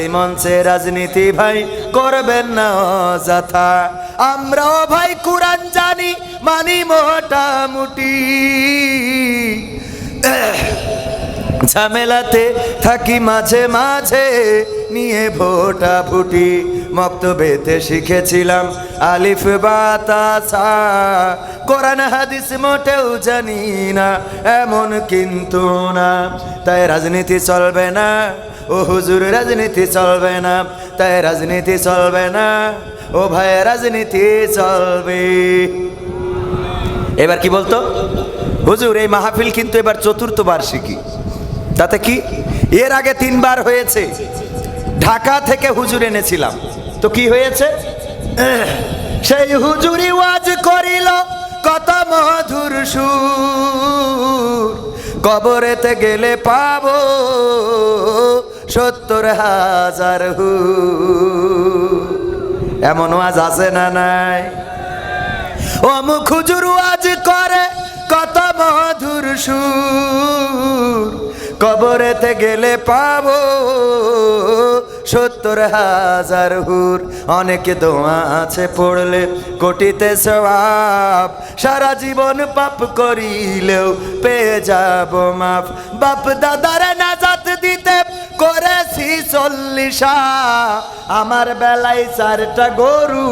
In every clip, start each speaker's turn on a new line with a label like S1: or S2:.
S1: এই মঞ্চে রাজনীতি ভাই করবেন না অযথা। আমরাও ভাই কোরআন জানি, মানি মোটামুটি ঝামেলাতে থাকি মাঝে মাঝে, নিয়ে ভোটা ফুটি মক্তবেতে শিখেছিলাম আলিফ বাতাসা কোরআন হাদিস মোটেও জানি না, এমন কিন্তু না। তাই রাজনীতি চলবে না। ও হুজুর, রাজনীতি চলবে না। তাই রাজনীতি চলবে না। ও ভাই, রাজনীতি চলবে। এবার কি বলতো? হুজুর, এই মাহফিল কিন্তু এবার চতুর্থ বার্ষিকী। তাতে কি? এর আগে তিনবার হয়েছে। ঢাকা থেকে হুজুর এনেছিলাম। তো কি হয়েছে? সেই হুজুরি ওয়াজ করিল কত মধুর সুর। কবরেতে গেলে পাবো। সত্তর হাজার হু। এমন ওয়াজ আছে না নাই? অমুক হুজুর আজ করে, কত মধুর সুর। কবরেতে গেলে পাবো সত্তর হাজার হুর। অনেকে দোয়া আছে পড়লে, কোটিতে সবাব সারা জীবন পাপ করিলেও পেয়ে যাব মাপ বাপ দাদারে নাজাত দিতে করেছি চল্লিশা। আমার বেলায় চারটা গরু,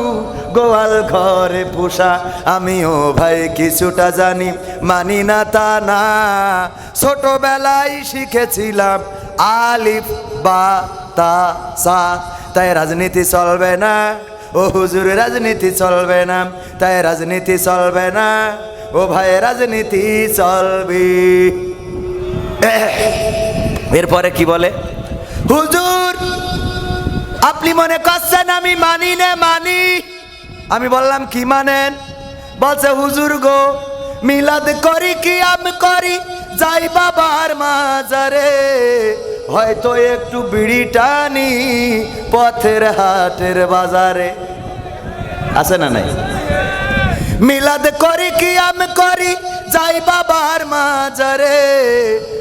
S1: গোয়াল ঘরে পোষা। আমিও ভাই কিছুটা জানি, মানি না তা না। ছোটবেলায় শিখেছিলাম আলিফ বা তা সা। তাই রাজনীতি চলবে না। ও হুজুর, রাজনীতি চলবে না। তাই রাজনীতি চলবে না। ও ভাই, রাজনীতি চলবে। এরপরে কি বলে? হুজুর, আপনি মনে করছেন আমি মানি না মানি? আমি বললাম, কি মানেন? বলছে, হুজুর গো, মিলাদ করি কি আমি করি? যাই বাবার মাজারে, হয়তো একটু বিড়ি টানি পথের হাটের বাজারে। আছে না নাই? মিলাদ করি কি আমি করি, যাই বাবার মাজারে।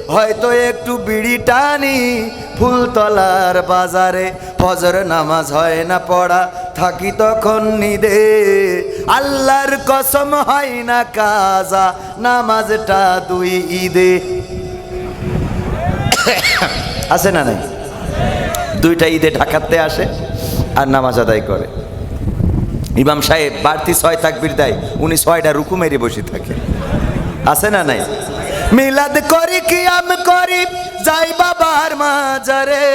S1: হয়তো একটু বিড়ি টানি ফুলতলার বাজারে। ফজর নামাজ হয় না পড়া, থাকি তখন নিদে। আল্লাহর কসম হয় না কাজা, নামাজটা দুই ঈদে। আছে না নাই? দুইটা ঈদে ঢাকাতে আসে আর নামাজ আদায় করে। ইমাম সাহেব, বাড়তি ছয় তাকবির দেয়, উনি ছয়টা রুকু মেরে বসে থাকে। আছে না নাই? মিলাদ করি কি আম করি, যাই বাবার মাজারে।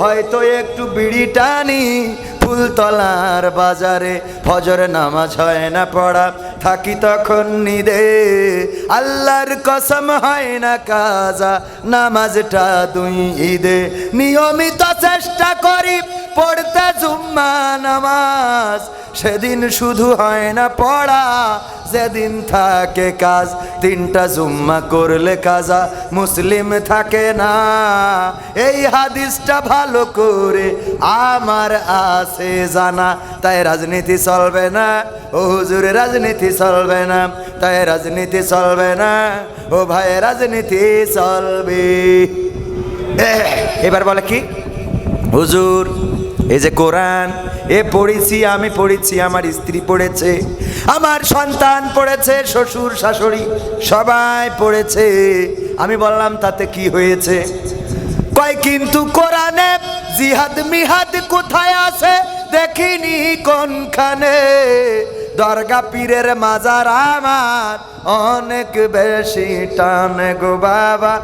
S1: হয়তো একটু বিড়ি টানি ফুলতলার বাজারে। ফজর নামাজ হয় না পড়া, থাকি তখন নিদে। আল্লাহর কসম হয় না কাজা, নামাজটা দুই ঈদে। নিয়মিত চেষ্টা করি পড়তে জুম্মা নামাজ। সেদিন শুধু হয় না পড়া, যেদিন থাকে কাজ। তিনটা জুম্মা করলে কাজা মুসলিম থাকে না। এই হাদিসটা ভালো করে আমার আছে জানা। তাই রাজনীতি চলবে না। ও হুজুরে, রাজনীতি চলবে না। তাই রাজনীতি চলবে না। ও ভাই, রাজনীতি চলবে। এবার বলে কি? হুজুর এই যে কোরআন, এ পড়েছি, আমি পড়েছি, আমার স্ত্রী পড়েছে, আমার সন্তান পড়েছে, শ্বশুর, শাশুড়ি সবাই পড়েছে। আমি বললাম, তাতে কি হয়েছে? কয়, কিন্তু কোরআনে জিহাদ মিহাদ কোথায় আছে? দেখিনি কোনখানে। দরগা পীরের মাজার আমার অনেক বেশি টানে গো বাবা,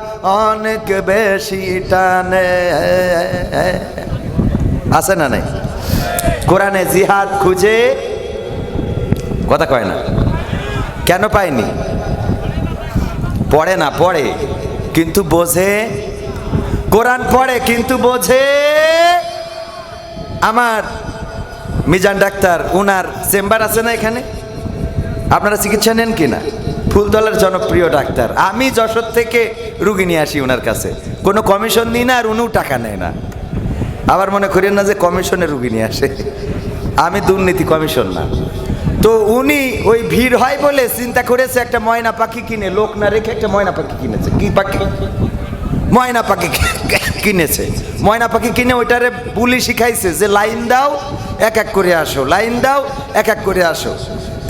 S1: অনেক বেশি টানে। আছে না নাই? কোরআনে জিহাদ খুঁজে কথা কয় না। কেন পায়নি? পড়ে না, পড়ে, কিন্তু বোঝে। কোরআন পড়ে, কিন্তু বোঝে। আমার মিজান ডাক্তার, উনার চেম্বার আছে না এখানে? আপনারা চিকিৎসা নেন কি না? ফুলতলার জনপ্রিয় ডাক্তার। আমি যশোর থেকে রুগী নিয়ে আসি ওনার কাছে। কোনো কমিশন নিই না আর উনিও টাকা নেয় না। আবার মনে করেন না যে কমিশনের রুগী নিয়ে আসে। আমি দুর্নীতি কমিশন না। তো উনি ওই ভিড় হয় বলে চিন্তা করেছে একটা ময়না পাখি কিনে, লোক না রেখে একটা ময়না পাখি কিনেছে। কি পাখি? ময়না পাখি কিনেছে। ময়না পাখি কিনে ওইটারে বুলি শিখাইছে যে, লাইন দাও, এক এক করে আসো, লাইন দাও, এক এক করে আসো।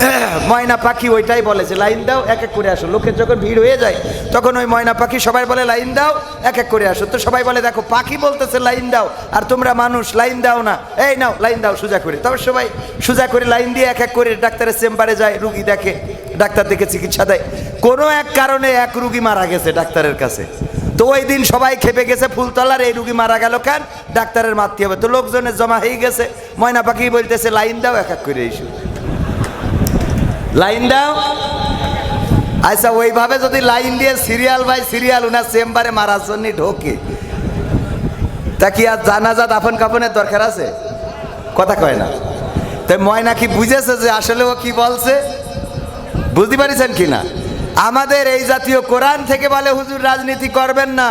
S1: ময়না পাখি ওইটাই বলে যে, লাইন দাও, এক এক করে আসো। লোকের যখন ভিড় হয়ে যায়, তখন ওই ময়না পাখি সবাই বলে, লাইন দাও, এক এক করে আসো। তো সবাই বলে, দেখো, পাখি বলতেছে, লাইন দাও। আর তোমরা মানুষ, লাইন দাও না। এই নাও, লাইন দাও, সোজা করে। তবে সবাই সোজা করে লাইন দিয়ে এক এক করে ডাক্তারের চেম্বারে যায়, রুগী দেখে, ডাক্তার দেখে চিকিৎসা দেয়। কোনো এক কারণে এক রুগী মারা গেছে ডাক্তারের কাছে। তো ওই দিন সবাই খেপে গেছে ফুলতলার, এই রুগী মারা গেল কেন? ডাক্তারের মারতে হবে। তো লোকজনের জমা হয়ে গেছে। ময়না পাখি বলতেছে, লাইন দাও, এক এক করে এসো। লাইন দাও। আচ্ছা ওইভাবে যদি লাইন দিয়ে সিরিয়াল বাই সিরিয়াল উনার চেম্বারে মারার জন্য ঢোকে, তা কি আর জানাজা দাফন কাফনের দরকার আছে? কথা কয় না। তাই ময়না কি বুঝেছে যে আসলে ও কি বলছে? বুঝতে পারিছেন কি না? আমাদের এই জাতীয় কোরআন থেকে বলে হুজুর, রাজনীতি করবেন না।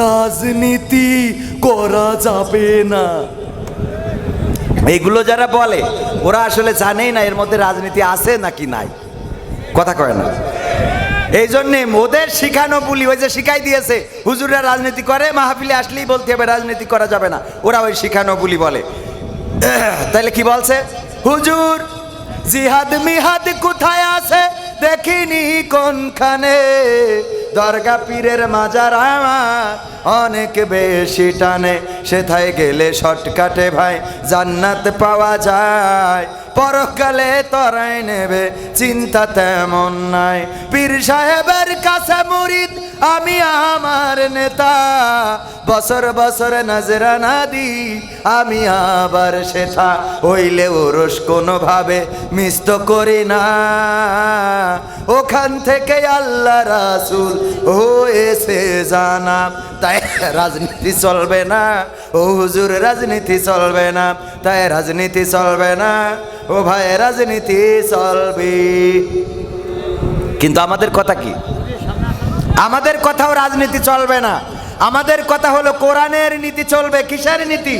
S1: রাজনীতি করা যাবে না। এইগুলো যারা বলে ওরা আসলে জানেই না এর মধ্যে রাজনীতি আছে নাকি নাই। কথা কয় না। এই জন্যে ওদের শিখানো বলি, ওই যে শিখাই দিয়েছে, হুজুররা রাজনীতি করে, মাহফিলে আসলেই বলতে হবে রাজনীতি করা যাবে না। ওরা ওই শিখানো বলি বলে। তাহলে কি বলছে? হুজুর, জিহাদ মিহাদ কোথায় আছে? দেখিনি কোনখানে। দরগা পীরের মাজার আমার অনেক বেশি টানে। সেথায় গেলে শর্টকাটে ভাই, জান্নাত পাওয়া যায়। পরকালে তরাই নেবে, চিন্তা তেমন নাই। পীর সাহেবের কাছে মুরিদ আমি আমার নেতা, বছর বছর নজরানা দি, আমি আবার সেথা হইলে ওরস কোনোভাবে মিস্ত করি না। ওখান থেকে আল্লাহ রাসুল হয়েছে জানা, তাই রাজনীতি চলবে না। ও হুজুর, রাজনীতি চলবে না, তাই রাজনীতি চলবে না। ও ভাই, রাজনীতি চলবে। কিন্তু আমাদের কথা কি? আমাদের কথাও রাজনীতি চলবে না। আমাদের কথা হলো কোরআনের নীতি চলবে, কিসের নীতি?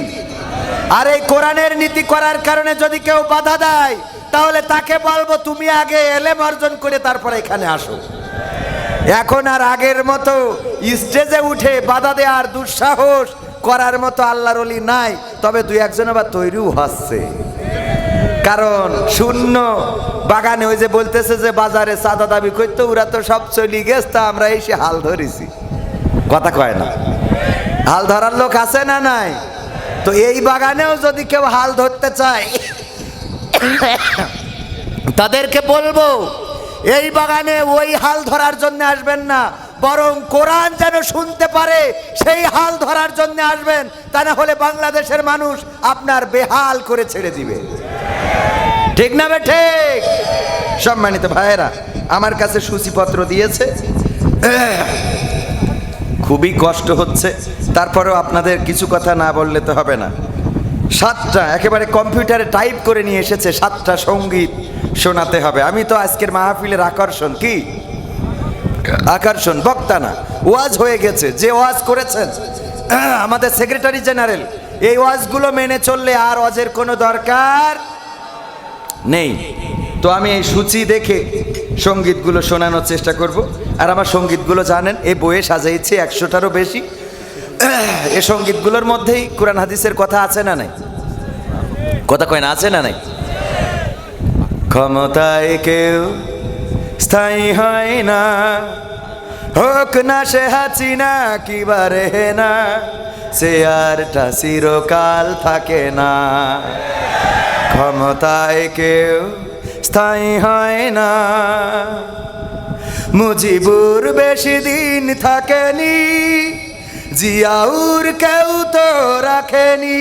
S1: আর এই কোরআনের নীতি করার কারণে যদি কেউ বাধা দেয়, তাহলে তাকে বলব তুমি আগে এলেম অর্জন করে তারপরে এখানে আসো। এখন আর আগের মতো স্টেজে উঠে বাধা দেওয়ার দুঃসাহস করার মতো আল্লাহর অলি নাই, তবে দুই একজন আবার তৈরিও হচ্ছে। কারণ শূন্য। বাগানে ওই যে বলতেছে যে বাজারে চাঁদা দাবি করতো, ওরা তো সব চলি গেছে, তা আমরা এসে হাল ধরেছি। কথা কয় না। হাল ধরার লোক আছে না নাই? তো এই বাগানেও যদি কেউ হাল ধরতে চায়, তাদেরকে বলব এই বাগানে ওই হাল ধরার জন্য আসবেন না, বরং কোরআন যেন শুনতে পারে, সেই হাল ধরার জন্য আসবেন, তা না হলে বাংলাদেশের মানুষ আপনার বেহাল করে ছেড়ে দিবে। ঠিক না ঠিক? সম্মানিত ভাইয়েরা, আমার কাছে সূচিপত্র দিয়েছে। খুবই কষ্ট হচ্ছে, তারপরেও আপনাদের কিছু কথা না বললে তো হবে না। সাতটা, একেবারে কম্পিউটারে টাইপ করে নিয়ে এসেছে সাতটা সংগীত শোনাতে হবে। আমি তো আজকের মাহফিলের আকর্ষণ কি? আকর্ষণ, বক্তা না, ওয়াজ হয়ে গেছে, যে ওয়াজ করেছেন, আমাদের সেক্রেটারি জেনারেল, এই ওয়াজগুলো মেনে চললে আর ওয়াজের কোনো দরকার নেই। তো আমি এই সূচি দেখে সঙ্গীতগুলো শোনানোর চেষ্টা করব। আর আমার সঙ্গীতগুলো জানেন এই বইয়ে সাজাইছি একশোটারও বেশি। এ সঙ্গীতগুলোর মধ্যেই কোরআন হাদিসের কথা আছে না নাই? কথা কয় না আছে না নাই? ক্ষমতায় কেউ স্থায়ী হয় না। হোক না সে হাসিনা কিবারে না, সে আরটা চিরকাল থাকে না। ক্ষমতায় কেউ স্থায়ী হয় না। মুজিবুর বেশি দিন থাকেনি, জিয়াউর কেউ তো রাখেনি।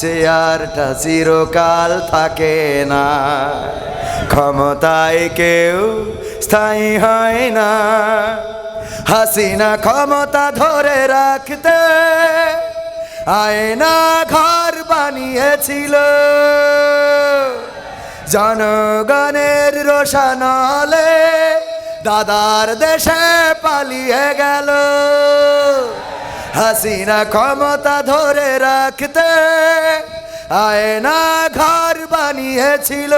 S1: চেয়ারটা চিরকাল থাকে না। ক্ষমতায় কেউ স্থায়ী হয় না। হাসিনা ক্ষমতা ধরে রাখতে আয়না ঘর বানিয়েছিল। জনগণের রোশানলে দাদার দেশে পালিয়ে গেল। হাসিনা ক্ষমতা ধরে রাখতে আয়না ঘর বানিয়েছিল।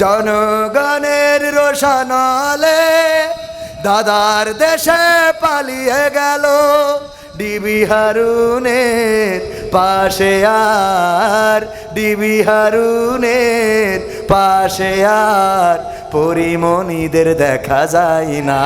S1: জনগণের রোশানলে দাদার দেশে পালিয়ে গেল। ডিবি হারুনের পাশে আর, ডিবি হারুনের পাশে আর, পরিমণিদের দেখা যায় না।